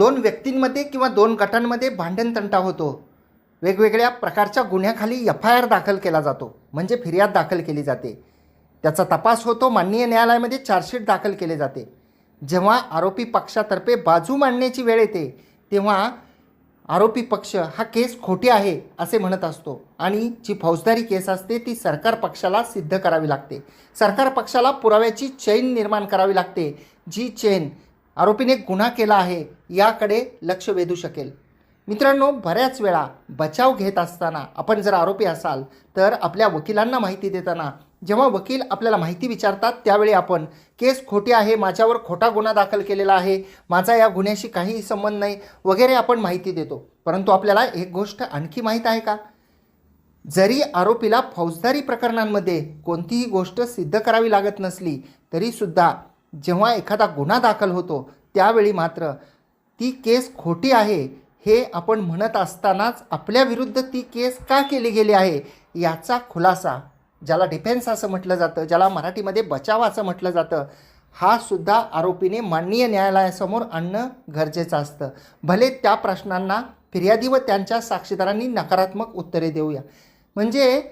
दोन व्यक्तींमध्ये किंवा दोन गटांमध्ये भांडणतंटा होतो. वेगवेगळ्या प्रकारच्या गुन्ह्याखाली एफ आय आर दाखल केला जातो म्हणजे फिर्याद दाखल केली जाते. त्याचा तपास होतो माननीय न्यायालयामध्ये चार्जशीट दाखल केले जाते. जेव्हा आरोपी पक्षातर्फे बाजू मांडण्याची वेळ येते तेव्हा आरोपी पक्ष हा केस खोटी आहे असे म्हणत असतो. आणि जी फौजदारी केस असते ती सरकार पक्षाला सिद्ध करावी लागते. सरकार पक्षाला पुराव्याची चैन निर्माण करावी लागते जी चैन आरोपीने गुन्हा केला आहे याकडे लक्ष वेधू शकेल. मित्रांनो बऱ्याच वेळा बचाव घेत असताना आपण जर आरोपी असाल तर आपल्या वकिलांना माहिती देताना जेव्हा वकील आपल्याला माहिती विचारतात त्यावेळी आपण केस खोटी आहे माझ्यावर खोटा गुन्हा दाखल केलेला आहे माझा या गुन्ह्याशी काहीही संबंध नाही वगैरे आपण माहिती देतो. परंतु आपल्याला एक गोष्ट आणखी माहीत आहे का? जरी आरोपीला फौजदारी प्रकरणांमध्ये कोणतीही गोष्ट सिद्ध करावी लागत नसली तरीसुद्धा जेव्हा एखादा गुन्हा दाखल होतो त्यावेळी मात्र ती केस खोटी आहे हे आपण म्हणत असतानाच आपल्या विरुद्ध ती केस का केली गेली आहे याचा खुलासा ज्याला डिफेन्स असं म्हटलं जातं ज्याला मराठीमध्ये बचाव असं म्हटलं जातं हा सुद्धा आरोपीने माननीय न्यायालयासमोर आणणं गरजेचं असतं. भले त्या प्रश्नांना फिर्यादी व त्यांच्या साक्षीदारांनी नकारात्मक उत्तरे देऊया. म्हणजे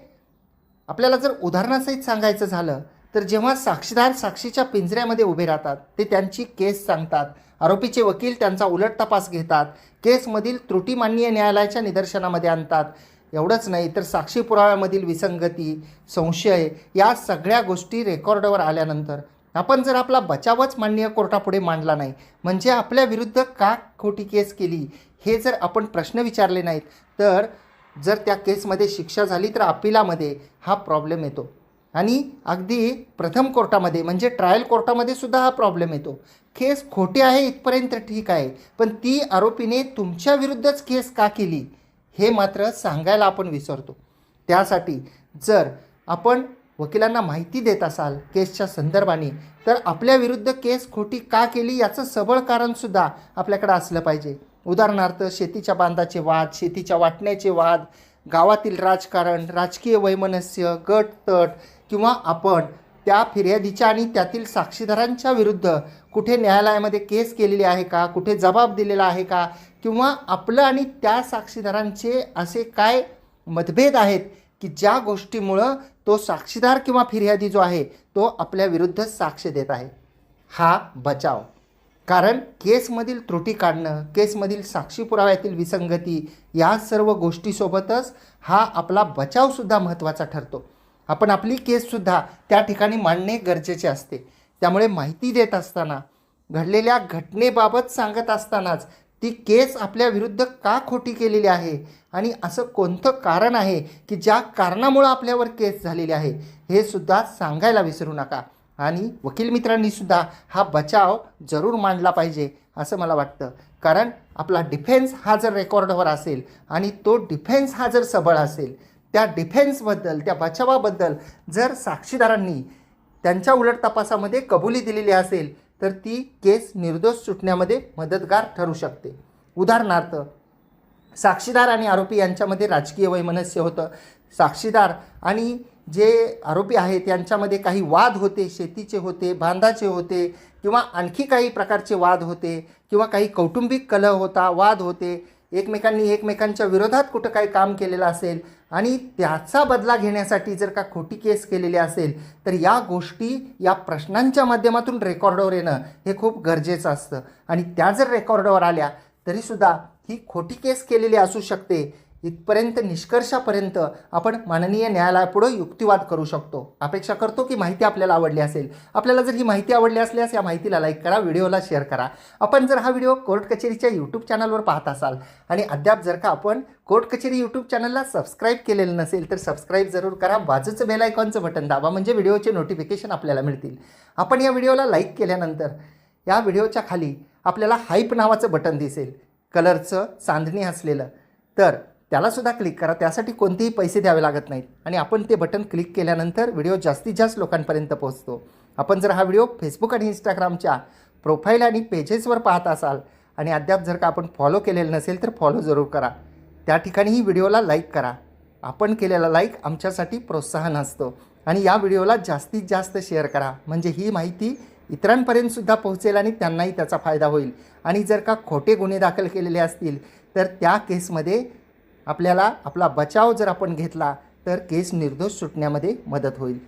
आपल्याला जर उदाहरणासहित सांगायचं झालं तर जेव्हा साक्षीदार साक्षीच्या पिंजऱ्यामध्ये उभे राहतात ते त्यांची केस सांगतात. आरोपीचे वकील त्यांचा उलट तपास घेतात. केसमधील त्रुटी माननीय न्यायालयाच्या निदर्शनामध्ये आणतात. एवढंच नाही तर साक्षी पुराव्यामधील विसंगती संशय या सगळ्या गोष्टी रेकॉर्डवर आल्यानंतर. आपण जर आपला बचावच माननीय कोर्टापुढे मांडला नाही म्हणजे आपल्या विरुद्ध का खोटी केस केली हे जर आपण प्रश्न विचारले नाहीत तर जर त्या केसमध्ये शिक्षा झाली तर अपिलामध्ये हा प्रॉब्लेम येतो. आणि अगदी प्रथम कोर्टामध्ये म्हणजे ट्रायल कोर्टामध्ये सुद्धा हा प्रॉब्लेम येतो. केस खोटी आहे इथपर्यंत ठीक आहे पण ती आरोपीने तुमच्या विरुद्धच केस का केली हे मात्र सांगायला आपण विसरतो. त्यासाठी जर आपण वकिलांना माहिती देत असाल केसच्या संदर्भाने तर आपल्या विरुद्ध केस खोटी का केली याचं सबळ कारणसुद्धा आपल्याकडे असलं पाहिजे. उदाहरणार्थ शेतीच्या बांधाचे वाद शेतीच्या वाटण्याचे वाद गावातील राजकारण राजकीय वैमनस्य गट तट किंवा आपण त्या फिर्यादीच्या आणि त्यातील साक्षीदारांच्या विरुद्ध कुठे न्यायालयामध्ये केस केलेली आहे का कुठे जबाब दिलेला आहे का किंवा आपलं आणि त्या साक्षीदारांचे असे काय मतभेद आहेत की ज्या गोष्टीमुळं तो साक्षीदार किंवा फिर्यादी जो आहे तो आपल्या विरुद्ध साक्ष देत आहे? हा बचाव. कारण केसमधील त्रुटी काढणं केसमधील साक्षी पुराव्यातील विसंगती या सर्व गोष्टीसोबतच हा आपला बचावसुद्धा महत्त्वाचा ठरतो. आपण आपली केससुद्धा त्या ठिकाणी मांडणे गरजेचे असते. त्यामुळे माहिती देत असताना घडलेल्या घटनेबाबत सांगत असतानाच ती केस आपल्या विरुद्ध का खोटी केलेली आहे? आणि असं कोणतं कारण आहे की ज्या कारणामुळं आपल्यावर केस झालेली आहे? हे सुद्धा सांगायला विसरू नका. आणि वकील मित्रांनीसुद्धा हा बचाव जरूर मांडला पाहिजे असं मला वाटतं. कारण आपला डिफेन्स हा जर रेकॉर्डवर असेल आणि तो डिफेन्स हा जर सबळ असेल त्या डिफेन्सबद्दल त्या बचावाबद्दल जर साक्षीदारांनी त्यांच्या उलट तपासामध्ये कबुली दिलेली असेल तर ती केस निर्दोष सुटण्यामध्ये मदतगार ठरू शकते. उदाहरणार्थ साक्षीदार आणि आरोपी यांच्यामध्ये राजकीय वैमनस्य होतं. साक्षीदार आणि जे आरोपी आहेत यांच्यामध्ये काही वाद होते शेतीचे होते बांधाचे होते किंवा आणखी काही प्रकारचे वाद होते किंवा काही कौटुंबिक कलह होता वाद होते एकमेकांनी एकमेकांच्या विरोधात कुठं काही काम केलेलं असेल आणि त्याचा बदला घेण्यासाठी जर का खोटी केस केलेली असेल तर या गोष्टी या प्रश्नांच्या माध्यमातून रेकॉर्डवर येणं हे खूप गरजेचं असतं. आणि त्या जर रेकॉर्डवर आल्या तरीसुद्धा ही खोटी केस केलेली असू शकते. इथपर्यंत निष्कर्षापर्यंत आपण माननीय न्यायालयापुढं युक्तिवाद करू शकतो. अपेक्षा करतो की माहिती आपल्याला आवडली असेल. आपल्याला जर ही माहिती आवडली असल्यास या माहितीला लाईक करा व्हिडिओला शेअर करा. आपण जर हा व्हिडिओ कोर्ट कचेरीच्या यूट्यूब चॅनलवर पाहत असाल आणि अद्याप जर का आपण कोर्ट कचेरी यूट्यूब चॅनलला सबस्क्राईब केलेलं नसेल तर सबस्क्राईब जरूर करा. बाजूचं बेल आयकॉनचं बटन दाबा म्हणजे व्हिडिओचे नोटिफिकेशन आपल्याला मिळतील. आपण या व्हिडिओला लाईक केल्यानंतर या व्हिडिओच्या खाली आपल्याला हाईप नावाचं बटन दिसेल. कलरचं चांदणी असलेलं. तर त्यालासुद्धा क्लिक करा. त्यासाठी कोणतेही पैसे द्यावे लागत नाहीत. आणि आपण ते बटन क्लिक केल्यानंतर व्हिडिओ जास्तीत जास्त लोकांपर्यंत पोहोचतो. आपण जर हा व्हिडिओ फेसबुक आणि इंस्टाग्रामच्या प्रोफाईल आणि पेजेसवर पाहत असाल आणि अद्याप जर का आपण फॉलो केलेलं नसेल तर फॉलो जरूर करा. त्या ठिकाणीही व्हिडिओला लाईक करा. आपण केलेला लाईक आमच्यासाठी प्रोत्साहन असतो. आणि या व्हिडिओला जास्तीत जास्त शेअर करा. म्हणजे ही माहिती इतरांपर्यंतसुद्धा पोहोचेल आणि त्यांनाही त्याचा फायदा होईल. आणि जर का खोटे गुन्हे दाखल केलेले असतील तर त्या केसमध्ये आपल्याला आपला बचाव जर आपण घेतला तर केस निर्दोष सुटण्यामध्ये मदत होईल.